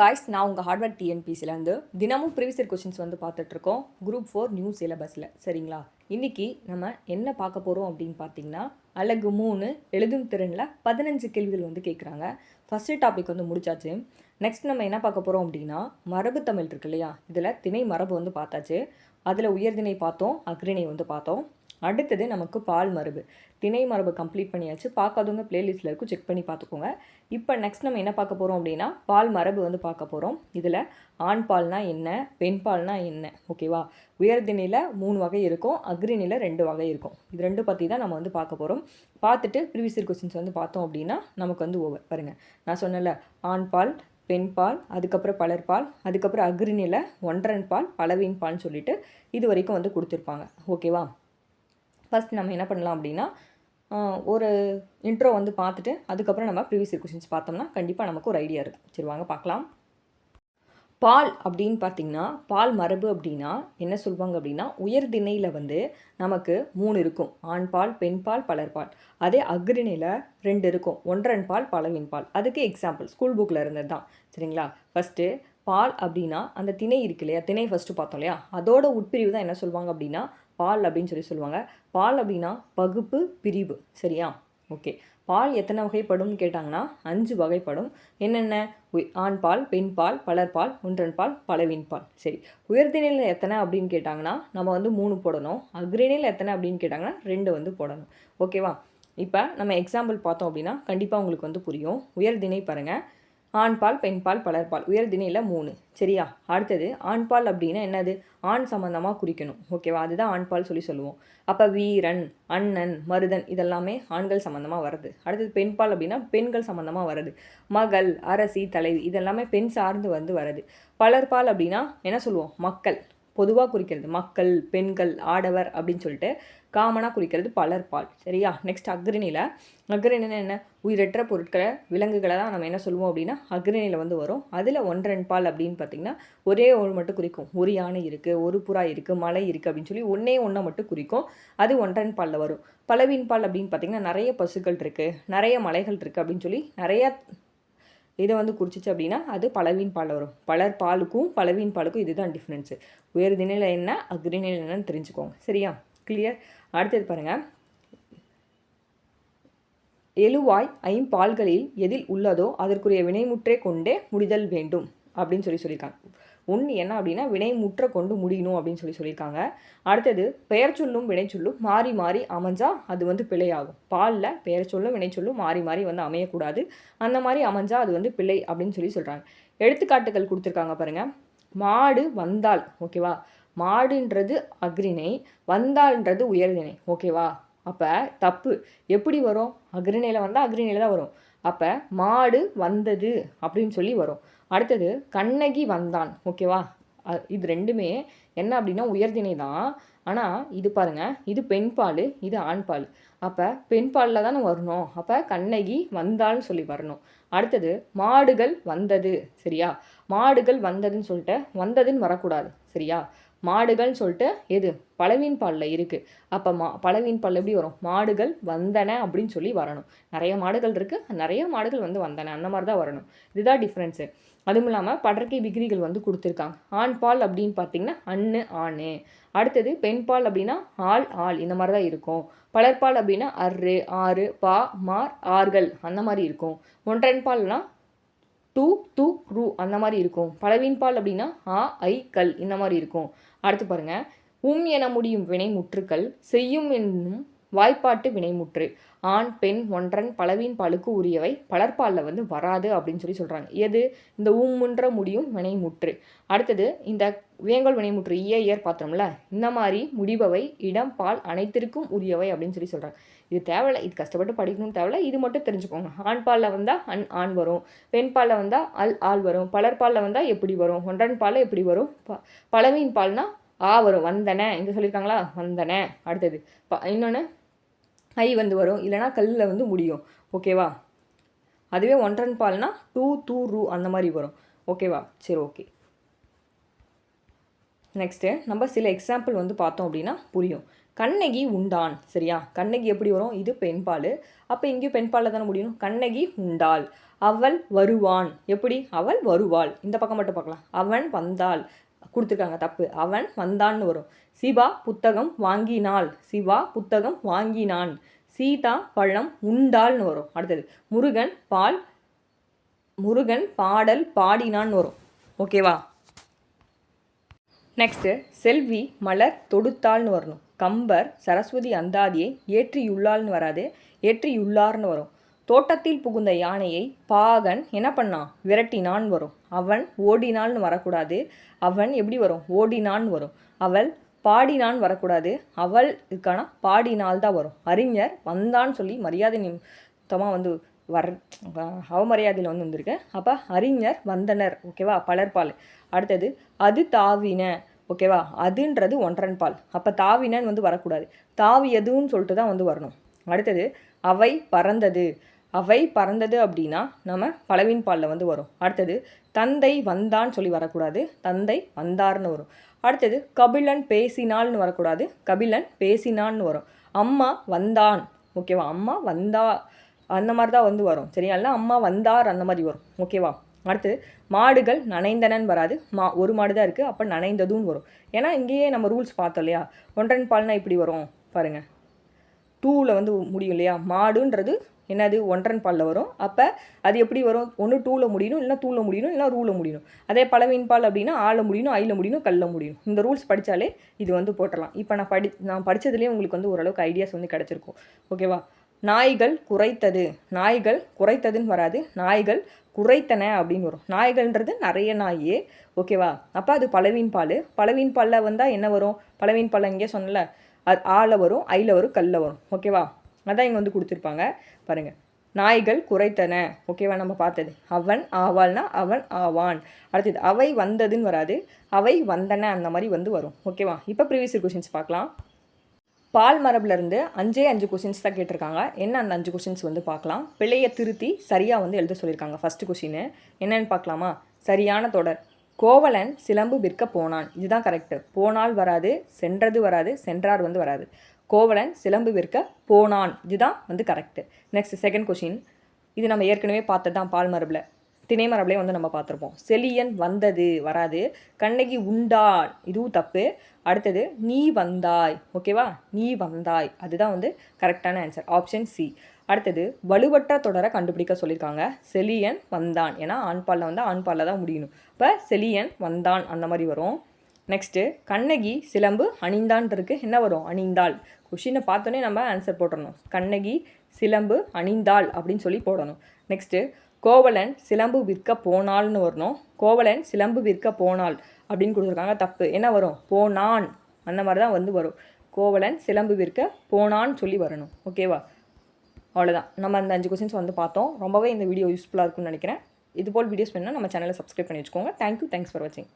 Guys நான் உங்கள் hardware டிஎன்பிசிலேருந்து தினமும் ப்ரீவியஸ் கொஷின்ஸ் வந்து பார்த்துட்ருக்கோம். குரூப் ஃபோர் நியூ சிலபஸில் சரிங்களா? இன்றைக்கி நம்ம என்ன பார்க்க போகிறோம் அப்படின்னு பார்த்தீங்கன்னா அழகு மூணு எழுதும் திறனில் பதினஞ்சு கேள்விகள் வந்து கேட்குறாங்க ஃபஸ்ட்டு டாபிக் வந்து முடிச்சாச்சு. நெக்ஸ்ட் நம்ம என்ன பார்க்க போகிறோம் அப்படின்னா மரபு தமிழ் இருக்கு இல்லையா? இதில் திணை மரபு வந்து பார்த்தாச்சு. அதில் உயர்திணை பார்த்தோம் அக்ரிணை வந்து பார்த்தோம். அடுத்தது நமக்கு பால் மரபு. திணை மரபு கம்ப்ளீட் பண்ணியாச்சு. பார்க்காதவங்க பிளேலிஸ்ட்டில் இருக்கும் செக் பண்ணி பார்த்துக்கோங்க. இப்போ நெக்ஸ்ட் நம்ம என்ன பார்க்க போகிறோம் அப்படின்னா பால் மரபு வந்து பார்க்க போகிறோம் இதில் ஆண் பால்னா என்ன பெண் பால்னா என்ன ஓகேவா உயர்திணையில் மூணு வகை இருக்கும் அக்ரிணியில் ரெண்டு வகை இருக்கும். இது ரெண்டு பற்றி தான் நம்ம வந்து பார்க்க போகிறோம் பார்த்துட்டு ப்ரீவியஸ் கொஸ்டின்ஸ் வந்து பார்த்தோம் அப்படின்னா நமக்கு வந்து ஓவர் பாருங்கள் நான் சொன்னல ஆண் பால் பெண் பால் அதுக்கப்புறம் பலர் பால் அதுக்கப்புறம் அக்ரிணியில் ஒன்றன் பால் பலவீன் பால்னு சொல்லிட்டு இது வரைக்கும் வந்து கொடுத்துருப்பாங்க. ஓகேவா ஃபஸ்ட் நம்ம என்ன பண்ணலாம் அப்படின்னா ஒரு இன்ட்ரோ வந்து பார்த்துட்டு அதுக்கப்புறம் நம்ம ப்ரீவியஸ் கொஷின்ஸ் பார்த்தோம்னா கண்டிப்பாக நமக்கு ஒரு ஐடியா இருக்கும். சரி வாங்க பார்க்கலாம். பால் அப்படின்னு பார்த்தீங்கன்னா பால் மரபு அப்படின்னா என்ன சொல்லுவாங்க அப்படின்னா உயர் திணையில் வந்து நமக்கு மூணு இருக்கும். ஆண் பால் பெண் பால் பலர் பால். அதே அக்ரிணையில் ரெண்டு இருக்கும். ஒன்றன் பால் பலவின் பால். அதுக்கு எக்ஸாம்பிள் ஸ்கூல் புக்கில் இருந்தது தான் சரிங்களா? ஃபஸ்ட்டு பால் அப்படின்னா அந்த திணை இருக்கு இல்லையா திணை ஃபஸ்ட்டு பார்த்தோம் இல்லையா? அதோட உட்பிரிவு தான் என்ன சொல்லுவாங்க அப்படின்னா பால் அப்படின்னு சொல்லி சொல்லுவாங்க. பால் அப்படின்னா பகுப்பு பிரிவு. சரியா? ஓகே. பால் எத்தனை வகைப்படும்னு கேட்டாங்கன்னா அஞ்சு வகைப்படும். என்னென்ன? ஆண் பால் பெண் பால் பலர் பால் ஒன்றன் பால் பலவின் பால். சரி. உயர்திணையில் எத்தனை அப்படின்னு கேட்டாங்கன்னா நம்ம வந்து மூணு போடணும். அக்ரிணையில் எத்தனை அப்படின்னு கேட்டாங்கன்னா ரெண்டு வந்து போடணும். ஓகேவா? இப்போ நம்ம எக்ஸாம்பிள் பார்த்தோம் அப்படின்னா கண்டிப்பாக உங்களுக்கு வந்து புரியும். உயர்திணை பாருங்கள் ஆண்பால் பெண்பால் பலர்பால் பால் உயர்திணையில் மூணு. சரியா? அடுத்தது ஆண்பால் அப்படின்னா என்னது? ஆண் சம்மந்தமாக குறிக்கணும். ஓகேவா அதுதான் ஆண்பால் சொல்லி சொல்லுவோம். அப்போ வீரன் அண்ணன் மருதன் இதெல்லாமே ஆண்கள் சம்மந்தமாக வருது அடுத்தது பெண்பால் அப்படின்னா பெண்கள் சம்மந்தமாக வருது மகள் அரசி தலைவி இதெல்லாமே பெண் சார்ந்து வந்து வருது பலர்பால் அப்படின்னா என்ன சொல்லுவோம்? மக்கள். பொதுவாக குறிக்கிறது. மக்கள் பெண்கள் ஆடவர் அப்படின்னு சொல்லிட்டு காமனாக குறிக்கிறது பலர் பால். சரியா? நெக்ஸ்ட் அக்ரிணியில் அக்ரிணின்னு என்ன? உயிரற்ற பொருட்களை விலங்குகளை தான் நம்ம என்ன சொல்லுவோம் அப்படின்னா அக்ரிணியில் வந்து வரும். அதில் ஒன்றன் பால் அப்படின்னு பார்த்திங்கன்னா ஒரே ஒன்று மட்டும் குறிக்கும். ஒரு யானை இருக்குது ஒரு புறா இருக்குது மலை இருக்குது அப்படின்னு சொல்லி ஒன்றே ஒன்றை மட்டும் குறிக்கும். அது ஒன்றன் பாலில் வரும். பலவின் பால் அப்படின்னு பார்த்திங்கன்னா நிறைய பசுக்கள் இருக்குது நிறைய மலைகள் இருக்குது அப்படின்னு சொல்லி நிறையா இதை வந்து குடிச்சிச்சு அப்படின்னா அது பலவீன் பால் வரும். பலர் பாலுக்கும் பலவீன் பாலுக்கும் இதுதான் டிஃப்ரென்ஸு உயர்திணையில் என்ன அக்ரிநிலை என்னன்னு தெரிஞ்சுக்கோங்க. சரியா? கிளியர் அடுத்தது பாருங்கள் எழுவாய் ஐம்பால்களில் எதில் உள்ளதோ அதற்குரிய வினைமுற்றே கொண்டே முடிதல் வேண்டும் அப்படின்னு சொல்லி சொல்லியிருக்காங்க. ஒன்று என்ன அப்படின்னா வினை முற்ற கொண்டு முடியணும் அப்படின்னு சொல்லி சொல்லியிருக்காங்க. அடுத்தது பெயர் சொல்லும் வினை சொல்லும் மாறி மாறி அமைஞ்சால் அது வந்து பிழையாகும். பாலில் பெயர் சொல்லும் வினை சொல்லும் மாறி மாறி வந்து அமையக்கூடாது. அந்த மாதிரி அமைஞ்சால் அது வந்து பிழை அப்படின்னு சொல்லி சொல்கிறாங்க எடுத்துக்காட்டுகள் கொடுத்துருக்காங்க பாருங்கள் மாடு வந்தால் ஓகேவா? மாடுன்றது அக்ரிணை வந்தால்ன்றது உயர்திணை ஓகேவா? அப்போ தப்பு. எப்படி வரும்? அக்ரிணையில் வந்தால் அக்ரிணையில் தான் வரும். அப்போ மாடு வந்தது அப்படின்னு சொல்லி வரும். அடுத்தது கண்ணகி வந்தான். ஓகேவா? இது ரெண்டுமே என்ன அப்படின்னா உயர்தினை தான். ஆனால் இது பாருங்கள் இது பெண் பால் இது ஆண் பால். அப்போ பெண் பாலில் தானே வரணும். அப்போ கண்ணகி வந்தாள்னு சொல்லி வரணும். அடுத்தது மாடுகள் வந்தது சரியா? மாடுகள் வந்ததுன்னு சொல்லிட்டு வந்ததுன்னு வரக்கூடாது சரியா? மாடுகள்னு சொல்லிட்டு எது? பழவின் பாலில் இருக்குது அப்போ மா பழவின் பால் எப்படி வரும்? மாடுகள் வந்தன அப்படின்னு சொல்லி வரணும். நிறைய மாடுகள் இருக்குது நிறைய மாடுகள் வந்து வந்தன. அந்த மாதிரி தான் வரணும். இதுதான் டிஃப்ரென்ஸு அதுவும் இல்லாமல் படற்கை விகிரிகள் வந்து கொடுத்துருக்காங்க. ஆண் பால் அப்படின்னு பார்த்தீங்கன்னா அண்ணு ஆணு. அடுத்தது பெண் பால் அப்படின்னா ஆள் ஆள். இந்த மாதிரி தான் இருக்கும் பலர்பால் அப்படின்னா அரு ஆறு பா மார் ஆர்கள். அந்த மாதிரி இருக்கும். ஒன்றன் பால்னால் டூ டூ ரூ அந்த மாதிரி இருக்கும். பலவீன்பால் அப்படின்னா ஆ ஐ கல் இந்த மாதிரி இருக்கும். அடுத்து பாருங்கள் உம் என முடியும் வினை முற்றுக்கள் செய்யும் என்னும் வாய்ப்பாட்டு வினைமுற்று. ஆண் பெண் ஒன்றன் பலவின் பழுக்கு உரியவை பலர்பாலில் வந்து வராது அப்படின்னு சொல்லி சொல்கிறாங்க எது? இந்த உம்முன்ற முடியும் வினைமுற்று. அடுத்தது இந்த வேங்கோல் வினைமுற்று இய இயர் பார்த்தோம்ல இந்த மாதிரி முடிபவை இடம் பால் அனைத்திற்கும் உரியவை அப்படின்னு சொல்லி சொல்கிறாங்க இது தேவையில்ல இது கஷ்டப்பட்டு படிக்கணும்னு தேவையில்ல இது மட்டும் தெரிஞ்சுக்கோங்க. ஆண் பாலில் வந்தால் அன் ஆண் வரும். பெண் பாலில் வந்தால் அல் ஆள் வரும். பலர் பாலில் வந்தால் எப்படி வரும்? ஒன்றன் பாலில் எப்படி வரும்? ப பழவின் பால்னால் ஆ வரும். வந்தன இங்கே சொல்லியிருக்காங்களா? வந்தன. அடுத்தது ப இன்னொன்று ஐ வந்து வரும். இல்லைனா கல்லில் வந்து முடியும். ஓகேவா? அதுவே ஒன்றன் பால்னா டூ டூ ரூ அந்த மாதிரி வரும். ஓகேவா? சரி ஓகே நெக்ஸ்ட்டு நம்ம சில எக்ஸாம்பிள் வந்து பார்த்தோம் அப்படின்னா புரியும். கண்ணகி உண்டான். சரியா? கண்ணகி எப்படி வரும்? இது பெண்பால் அப்போ இங்கேயும் பெண்பாலில் தானே முடியணும் கண்ணகி உண்டாள். அவள் வருவான். எப்படி? அவள் வருவாள். இந்த பக்கம் மட்டும் பார்க்கலாம். அவன் வந்தாள். கொடுத்துருக்காங்க. தப்பு. அவன் வந்தான்னு வரும். சிவா புத்தகம் வாங்கினாள். சிவா புத்தகம் வாங்கினான். சீதா பழம் உண்டாள்னு வரும். அடுத்தது முருகன் பால் முருகன் பாடல் பாடினான்னு வரும். ஓகேவா நெக்ஸ்ட்டு செல்வி மலர் தொடுத்தாள்னு வரணும். கம்பர் சரஸ்வதி அந்தாதியை ஏற்றியுள்ளாள்னு வராது. ஏற்றியுள்ளார்னு வரும். தோட்டத்தில் புகுந்த யானையை பாகன் என்ன பண்ணான் விரட்டினான் வரும். அவன் ஓடினான்னு வரக்கூடாது. அவன் எப்படி வரும்? ஓடினான் வரும். அவள் பாடினான் வரக்கூடாது. அவள் இதுக்கான பாடினால் தான் வரும். அறிஞர் வந்தான்னு சொல்லி மரியாதை நிமித்தமாக வந்து வர் அவமரியாதையில் வந்து வந்திருக்கு அப்போ அறிஞர் வந்தனர். ஓகேவா? பலர்பால் அடுத்தது அது தாவின. ஓகேவா? அதுன்றது ஒன்றன் பால். அப்போ தாவினன்னு வந்து வரக்கூடாது. தாவியதுன்னு சொல்லிட்டு தான் வந்து வரணும். அடுத்தது அவை பறந்தது. அவை பறந்தது அப்படின்னா நம்ம பலவின் பாலில் வந்து வரும். அடுத்தது தந்தை வந்தான்னு சொல்லி வரக்கூடாது. தந்தை வந்தார்னு வரும். அடுத்தது கபிலன் பேசினால்னு வரக்கூடாது. கபிலன் பேசினான்னு வரும். அம்மா வந்தான். ஓகேவா? அம்மா வந்தா அந்த மாதிரி தான் வந்து வரும். சரியா? இல்லை அம்மா வந்தார் அந்த மாதிரி வரும். ஓகேவா? அடுத்து மாடுகள் நனைந்தனன்னு வராது. மா ஒரு மாடு தான் இருக்குது அப்போ நனைந்ததும் வரும். ஏன்னா இங்கேயே நம்ம ரூல்ஸ் பார்த்தோம் இல்லையா? ஒன்றன் பால்னா இப்படி வரும். பாருங்கள் டூவில் வந்து முடியும் இல்லையா? மாடுன்றது என்னது ஒன்றன் பாலில் வரும். அப்போ அது எப்படி வரும்? ஒன்று டூவில் முடியணும் இல்லைனா டூவில் முடியணும் இல்லை ரூவில் முடியணும். அதே பழவின் பால் அப்படின்னா ஆள முடியணும் ஐயில் முடியணும் கல்ல முடியணும். இந்த ரூல்ஸ் படித்தாலே இது வந்து போட்டலாம் இப்போ நான் படி நான் படித்ததுலேயே உங்களுக்கு வந்து ஓரளவுக்கு ஐடியாஸ் வந்து கிடச்சிருக்கும். ஓகேவா நாய்கள் குறைத்தது. நாய்கள் குறைத்ததுன்னு வராது. நாய்கள் குறைத்தன அப்படின்னு வரும். நாய்கள்ன்றது நிறைய நாயே. ஓகேவா அப்போ அது பழவின் பால். பழவின் பாலில் வந்தால் என்ன வரும்? பழவின் பால் இங்கே சொன்னல அது ஆல வரும் ஐயில் வரும் கல்ல வரும். ஓகேவா அதான் இங்கே வந்து கொடுத்துருப்பாங்க. பாருங்கள் நாய்கள் குறைத்தன ஓகேவா நம்ம பார்த்தது. அவன் ஆவாள்னா அவன் ஆவான். அடுத்தது அவை வந்ததுன்னு வராது. அவை வந்தன அந்த மாதிரி வந்து வரும். ஓகேவா இப்போ ப்ரீவியஸ் கொஷின்ஸ் பார்க்கலாம். பால் மரபுலேருந்து அஞ்சே அஞ்சு கொஷின்ஸ் தான் கேட்டிருக்காங்க. என்ன அந்த அஞ்சு கொஷின்ஸ் வந்து பார்க்கலாம். பிழையை திருத்தி சரியாக வந்து எழுத சொல்லியிருக்காங்க. ஃபஸ்ட்டு கொஷின் என்னென்னு பார்க்கலாமா? சரியான தொடர். கோவலன் சிலம்பு விற்க போனான். இதுதான் கரெக்டு போனால் வராது சென்றது வராது சென்றார் வந்து வராது. கோவலன் சிலம்பு விற்க போனான். இதுதான் வந்து கரெக்டு நெக்ஸ்ட் செகண்ட் கொஷின் இது நம்ம ஏற்கனவே பார்த்தது தான் பால் மரபில். திணை மரபிலே வந்து நம்ம பார்த்துருப்போம். செலியன் வந்தது வராது. கண்ணகி உண்டான். இதுவும் தப்பு. அடுத்தது நீ வந்தாய். ஓகேவா நீ வந்தாய். அதுதான் வந்து கரெக்டான ஆன்சர் ஆப்ஷன் சி அடுத்தது வலுவற்ற தொடரை கண்டுபிடிக்க சொல்லியிருக்காங்க. செலியன் வந்தான். ஏன்னா ஆண்பாலில் வந்து ஆண்பாலில் தான் முடியணும். இப்போ செலியன் வந்தான். அந்த மாதிரி வரும். நெக்ஸ்ட்டு கண்ணகி சிலம்பு அணிந்தான் இருக்கு என்ன வரும்? அணிந்தாள். கொஷினை பார்த்தோன்னே நம்ம ஆன்சர் போட்டுடணும் கண்ணகி சிலம்பு அணிந்தாள் அப்படின்னு சொல்லி போடணும். நெக்ஸ்ட்டு கோவலன் சிலம்பு விற்க போனாள்னு வரணும். கோவலன் சிலம்பு விற்க போனாள் அப்படின்னு கொடுத்துருக்காங்க. தப்பு. என்ன வரும்? போனான். அந்த மாதிரி தான் வந்து வரும். கோவலன் சிலம்பு விற்க போனான்னு சொல்லி வரணும். ஓகேவா அவ்வளோதான் நம்ம அந்த அஞ்சு கொஸ்டின்ஸ் வந்து பார்த்தோம். ரொம்பவே இந்த வீடியோ யூஸ்ஃபுல்லாக இருக்கும்னு நினைக்கிறேன். இதுபோல் வீடியோஸ் வேணுன்னா நம்ம சேனலை சப்ஸ்கிரைப் பண்ணி வச்சுக்கோங்க. தேங்க்யூ தேங்க்ஸ் ஃபார் வாட்சிங்